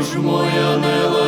Ж моя не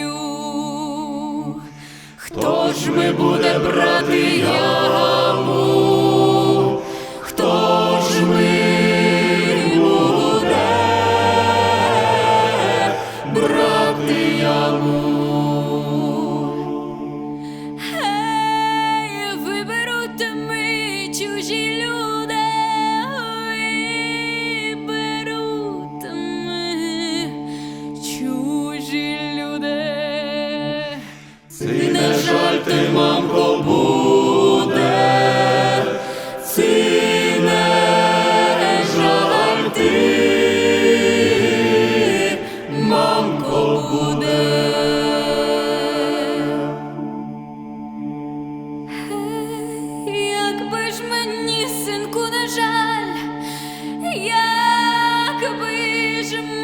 Ж ми буде брати яму? Мамко, буде, ці не жаль ти, мамко, буде. Якби ж мені, синку, не жаль, якби ж мені